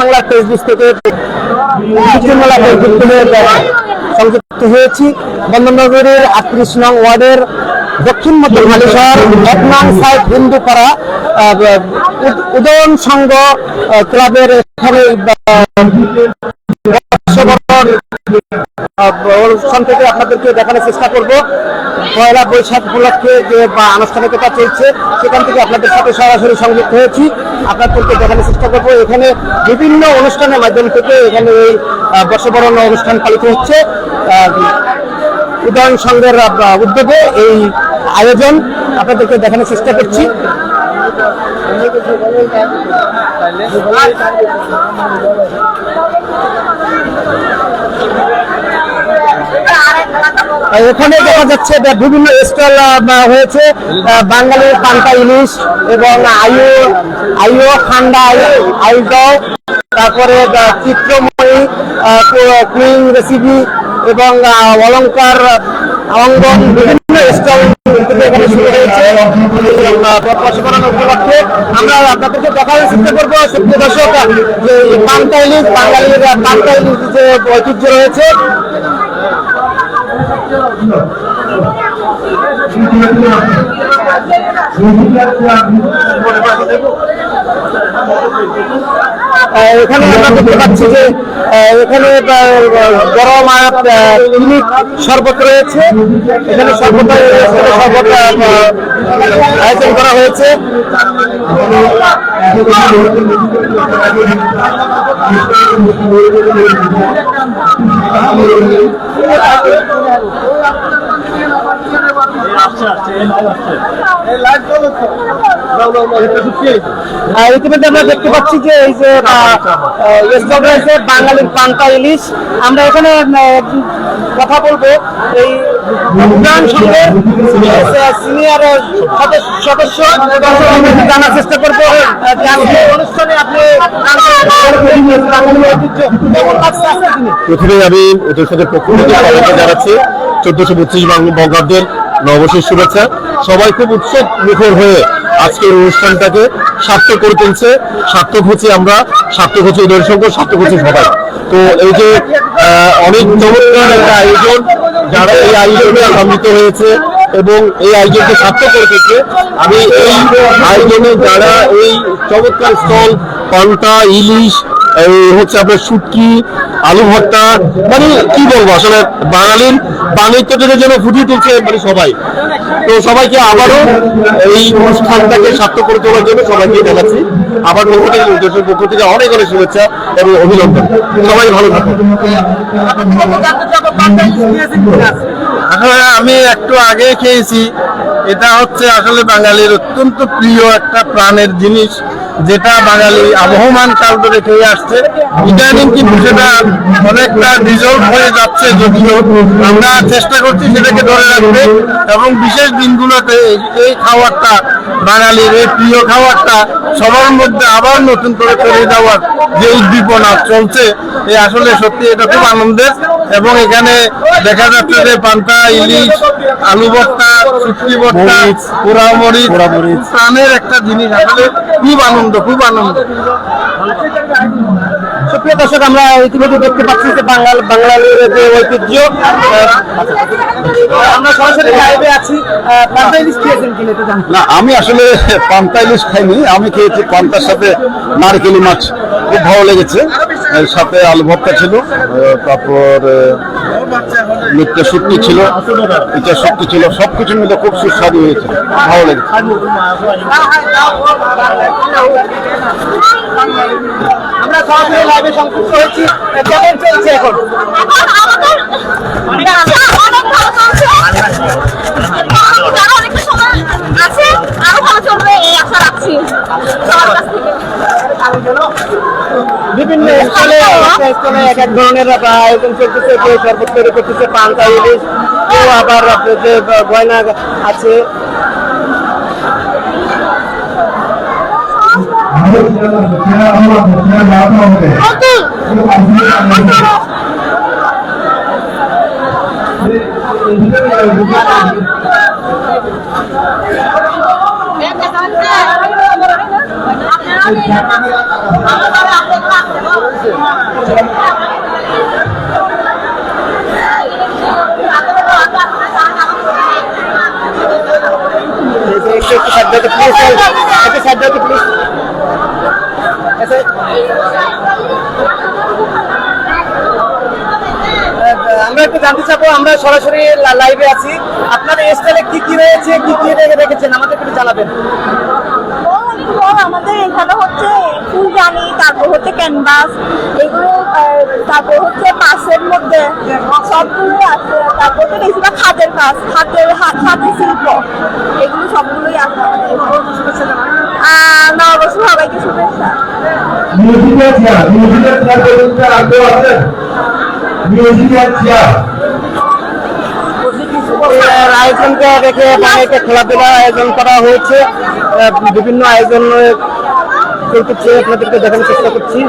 বাংলার ফেসবুক থেকে বাংলা ফেসবুক থেকে সংযুক্ত হয়েছি। বন্দনগরের আটত্রিশ নং ওয়ার্ডের দক্ষিণ মধ্য মালেশ্বর এক নং সাইড উদয়ন সংঘ ক্লাবের এখানে থেকে আপনাদেরকে দেখানোর চেষ্টা করব। পয়লা বৈশাখ উপলক্ষে যে আনুষ্ঠানিকতা চলছে, সেখান থেকে আপনাদের সাথে সরাসরি সংযুক্ত হয়েছি। আপনাদেরকে দেখানোর চেষ্টা করব। এখানে বিভিন্ন অনুষ্ঠানের মাধ্যম থেকে এখানে এই বর্ষবরণ অনুষ্ঠান পালিত হচ্ছে। উদয়ন সংঘের উদ্যোগে এই আয়োজন আপনাদেরকে দেখানোর চেষ্টা করছি আর এখানে দেখা যাচ্ছে বিভিন্ন স্টল হয়েছে বাঙালির পান্তা ইলিশ এবং আয়ু আয়ু খান্ডা আইগাও তারপরে চিত্রময়ী কুইং রেসিপি এবং আহ, অলংকার অঙ্গন বিভিন্ন স্টল এখানে শুরু হয়েছে। উপলক্ষে আমরা আপনাদেরকে দেখার চেষ্টা করব। সত্যি দর্শক যে পান্তা ইলিশ বাঙালির পান্তা ইলিশ যে ঐতিহ্য রয়েছে আহ, এখানে আমরা দেখতে পাচ্ছি যে এখানে গরম আর ক্লিনিক শরবত রয়েছে। এখানে শরবত শরবত আয়োজন করা হয়েছে। ইতিমধ্যে আমরা দেখতে পাচ্ছি যে এই যে রয়েছে বাঙালির পান্তা ইলিশ আমরা এখানে কথা বলব। এই সংঘের সিনিয়র সদস্য জানার চেষ্টা করব। অনুষ্ঠানে আপনি? প্রথমে আমি ওদের সাথে পক্ষ থেকে জানাচ্ছি চোদ্দশো বত্রিশ বঙ্গাব্দের নববর্ষের শুভেচ্ছা। সবাই খুব উৎসব মুখর হয়ে আজকের অনুষ্ঠানটাকে সার্থক করে তুলছে। সার্থক হচ্ছে আমরা, সার্থক হচ্ছে সংঘ সার্থক হচ্ছে সবাই। তো এই যে অনেক চমৎকার একটা আয়োজন, যারা এই আয়োজনে সম্মিলিত হয়েছে এবং এই আয়োজনকে সার্থক করে তুলছে, আমি এই আয়োজনে যারা এই চমৎকার স্টল, পান্তা, ইলিশ এই হচ্ছে আপনার শুটকি, আলু ভর্তা মানে কি বলব, আসলে বাঙালির বাণিজ্যটাকে যেন ফুটিয়ে তুলছে মানে সবাই। তো সবাইকে আবারও এই অনুষ্ঠানটাকে সার্থক করে তোলার জন্য সবাইকে জানাচ্ছি। আমার পক্ষ থেকে দেশের পক্ষ থেকে অনেক অনেক শুভেচ্ছা এবং অভিনন্দন। সবাই ভালো থাকুন। আসলে আমি একটু আগে খেয়েছি। এটা হচ্ছে আসলে বাঙালির অত্যন্ত প্রিয় একটা প্রাণের জিনিস। যেটা বাঙালি আবহমান কাল ধরে খেয়ে আসছে। ইদানিং কিন্তু সেটা অনেকটা ডিজলভ হয়ে যাচ্ছে যদিও। আমরা চেষ্টা করছি সেটাকে ধরে রাখতে এবং বিশেষ দিনগুলোতে এই- এই খাবারটা বাঙালির এই প্রিয় খাবারটা সবার মধ্যে আবার নতুন করে চলে যাওয়ার যে উদ্দীপনা চলছে এই আসলে সত্যি এটা খুব আনন্দের। এবং এখানে দেখা যাচ্ছে যে পান্তা ইলিশ আলু ভর্তা শুটকি ভর্তা পোড়া মরিচ প্রাণের একটা জিনিস আসলে খুব আনন্দ খুব আনন্দ। সুপ্রিয় দর্শক আমরা ইতিমধ্যে দেখতে পাচ্ছি যে বাঙাল বাঙালির যে ঐতিহ্য আমরা সরাসরি লাইভে আছি। আহ, পান্তা ইলিশ খেয়েছেন না আমি আসলে পান্তা ইলিশ খাইনি। আমি খেয়েছি পান্তার সাথে নারকেলি মাছ। খুব ভালো লেগেছে। সাথে আলু ভর্তা ছিল। তারপর মিথ্যা শক্তি ছিল ইটা শক্তি ছিল সব কিছুর মধ্যে খুব সুস্বাদু হয়েছে। ভালো লেগেছে। আমরা লাইভে সংযুক্ত হয়েছি। কেমন চলছে এখন? স্থলে এক এক ধরনের আয়োজন চলতেছে, কেউ শরবত তৈরি করতেছে, পান্তা ইলিশ, কেউ আবার যে গয়না আছে। আপনারা একটু সাইড দাও প্লিজ একটু সাইড দাও একটু জানতে চাবো আমরা সরাসরি লাইভে আছি। আপনার স্টাইলে কি কি রয়েছে কি কি রেখে রেখেছেন? আমাদের একটু জানাবেন। আমাদের এখানে হচ্ছে ফুলদানি তারপর হচ্ছে ক্যানভাস এগুলো তারপর হচ্ছে পাশের মধ্যে সবগুলো আছে। তারপর হচ্ছে বেশিরভাগ হাতের কাজ হাতের হাত হাতের শিল্প। এগুলো সবগুলোই আছে আমাদের এখানে। আহ, নববর্ষ সবাইকে শুভেচ্ছা। মিউজিক্যাল চেয়ার আয়োজনকে রেখে একটা খেলাধুলা আয়োজন করা হয়েছে। বিভিন্ন আয়োজন চলতেছে আপনাদেরকে দেখানোর চেষ্টা করছি।